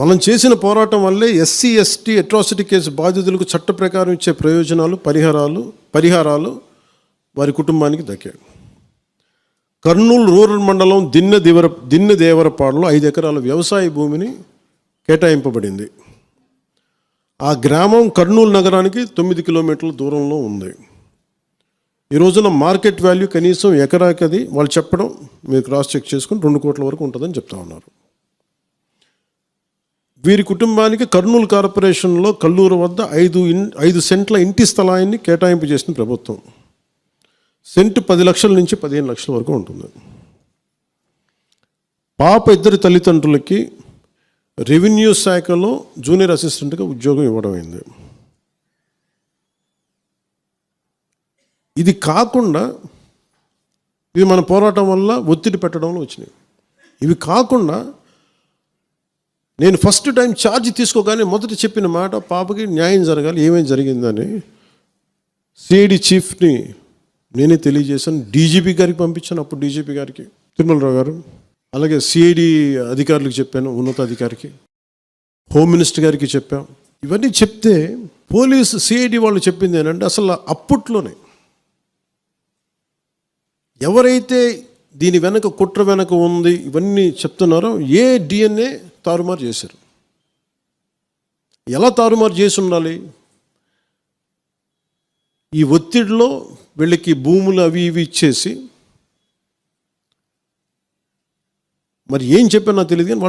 మనం చేసిన పోరాటం వల్లే ఎస్సీ ఎస్టీ అట్రాసిటీ కేసు బాధితులకు చట్ట ప్రకారం ఇచ్చే ప్రయోజనాలు పరిహారాలు పరిహారాలు వారి కుటుంబానికి దక్కాయి. కర్నూలు రూరల్ మండలం దిన్నె దివర దిన్నె దేవరపాడులో ఐదు ఎకరాల వ్యవసాయ భూమిని కేటాయింపబడింది. ఆ గ్రామం కర్నూలు నగరానికి తొమ్మిది కిలోమీటర్ల దూరంలో ఉంది. ఈ రోజున మార్కెట్ వాల్యూ కనీసం ఎకరాకి అది వాళ్ళు చెప్పడం మీరు క్రాస్ చెక్ చేసుకుని రెండు కోట్ల వరకు ఉంటుందని చెప్తా ఉన్నారు. వీరి కుటుంబానికి కర్నూలు కార్పొరేషన్లో కల్లూరు వద్ద ఐదు ఇన్ ఐదు సెంట్ల ఇంటి స్థలాన్ని కేటాయింపు చేసిన ప్రభుత్వం. సెంటు పది లక్షల నుంచి పదిహేను లక్షల వరకు ఉంటుంది. పాప ఇద్దరి తల్లిదండ్రులకి రెవెన్యూ శాఖలో జూనియర్ అసిస్టెంట్గా ఉద్యోగం ఇవ్వడం అయింది. ఇది కాకుండా ఇది మన పోరాటం వల్ల ఒత్తిడి పెట్టడంలో వచ్చినాయి. ఇవి కాకుండా నేను ఫస్ట్ టైం ఛార్జ్ తీసుకోగానే మొదట చెప్పిన మాట పాపకి న్యాయం జరగాలి ఏమేమి జరిగిందని సిఐడి చీఫ్ని నేనే తెలియజేశాను. డీజీపీ గారికి పంపించాను అప్పుడు డీజీపీ గారికి. తిరుమలరావు గారు అలాగే సిఐడి అధికారులకు చెప్పాను ఉన్నతాధికారికి. హోమ్ మినిస్టర్ గారికి చెప్పాం. ఇవన్నీ చెప్తే పోలీసు సిఐడి వాళ్ళు చెప్పింది ఏంటంటే అసలు అప్పట్లోనే ఎవరైతే దీని వెనక కుట్ర వెనక ఉంది ఇవన్నీ చెప్తున్నారో ఏ డిఎన్ఏ తారుమారు చేశారు. ఎలా తారుమారు చేసి ఉండాలి? ఈ ఒత్తిడిలో వీళ్ళకి భూములు అవి ఇవి ఇచ్చేసి మరి ఏం చెప్పానో తెలియదు కానీ